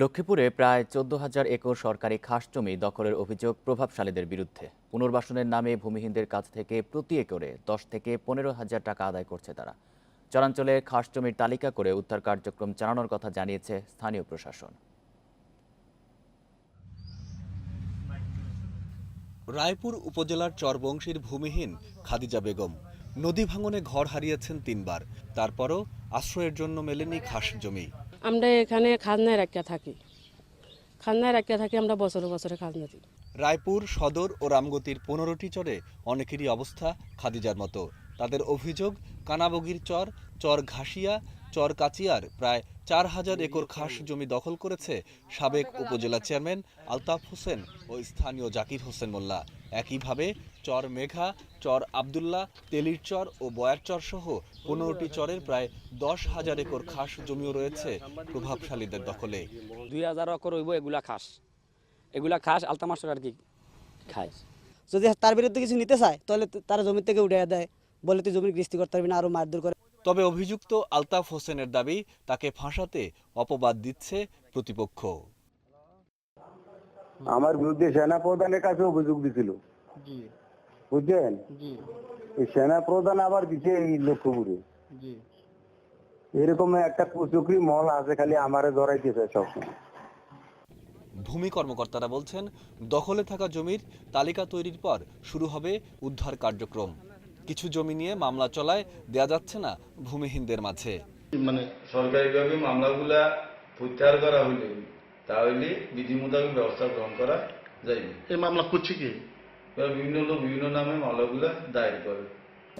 লক্ষ্মীপুরে প্রায় চোদ্দ হাজার একর সরকারি খাস জমি দখলের অভিযোগ প্রভাবশালীদের বিরুদ্ধে। পুনর্বাসনের নামে ভূমিহীনদের কাছ থেকে প্রতি একরে দশ থেকে পনেরো হাজার টাকা আদায় করছে তারা। চরাঞ্চলে খাস জমির তালিকা করে উদ্ধার কার্যক্রম চালানোর কথা জানিয়েছে স্থানীয় প্রশাসন। রায়পুর উপজেলার চরবংশীর ভূমিহীন খাদিজা বেগম। নদী ভাঙনে ঘর হারিয়েছেন তিনবার। তারপরও আশ্রয়ের জন্য মেলেনি খাস জমি আমরা এখানে খাজনায় রাখিয়া থাকি। খাজনায় রাখিয়া থাকি, আমরা বছরে বছরে খাজনা দিই। রায়পুর, সদর ও রামগতির পনেরোটি চরে অনেকেরই অবস্থা খাদিজার মতো। তাদের অভিযোগ, কানাবগির চর চর ঘাসিয়া, চর কাচিয়ার প্রায় চার হাজার একর খাস জমি দখল করেছে সাবেক উপজেলা চেয়ারম্যান আলতাফ হোসেন ও স্থানীয় জাকির হোসেন মোল্লা। একইভাবে চর মেঘা চর আবদুল্লাহ তেলির চর ও বয়ার চর সহ পনেরোটি চরের প্রায় দশ হাজার একর খাস জমিও রয়েছে প্রভাবশালীদের দখলে। দুই হাজার একর হইব এগুলা খাস। এগুলা খাস আলতা মাস্টার আর কি খায়। যদি তার বিরুদ্ধে কিছু নিতে চায় তাহলে তারা জমি থেকে উঠে দেয়। বলে তুই জমির গৃষ্টি করতে পারবি না আরও মারধর করে। তবে অভিযুক্ত আলতাফ হোসেনের দাবি তাকে ফাঁসাতে অপবাদ দিচ্ছে প্রতিপক্ষ। আমার বিরুদ্ধে সেনা প্রধানের কাছে অভিযোগ দিছিল। বুঝছেন এই সেনা প্রধান আবার দিচ্ছে এই লক্ষ্যপুরে। এরকম একটা কুচুকরি মল আছে খালি আমারে ধরাইতেছে সবসময়। ভূমি কর্মকর্তারা বলছেন দখলে থাকা জমির তালিকা তৈরির পর শুরু হবে উদ্ধার কার্যক্রম। কিছু জমি নিয়ে মামলা চলায় দেয়া যাচ্ছে না ভূমিহীনদের মাঝে। মানে সরকারিভাবে মামলাগুলা প্রত্যাহার করা হইলে তাহলে বিধি মোতাবেক ব্যবস্থা গ্রহণ করা যাইবে। এই মামলা করছে কি? বিভিন্ন লোক বিভিন্ন নামে মামলাগুলা দায়ের করে।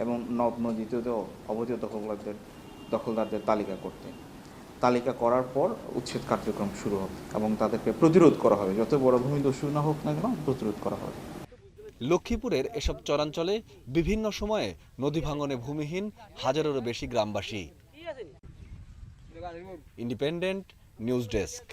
এবং নদ নদীতেও অবৈধ দখলদারদের দখলদারদের তালিকা করতে। তালিকা করার পর উচ্ছেদ কার্যক্রম শুরু হবে এবং তাদেরকে প্রতিরোধ করা হবে। যত বড় ভূমি দস্যু না হোক না কেন প্রতিরোধ করা হবে। লক্ষ্মীপুরের এসব চরাঞ্চলে বিভিন্ন সময়ে নদী ভাঙনে ভূমিহীন হাজারেরও বেশি গ্রামবাসী। Independent news desk.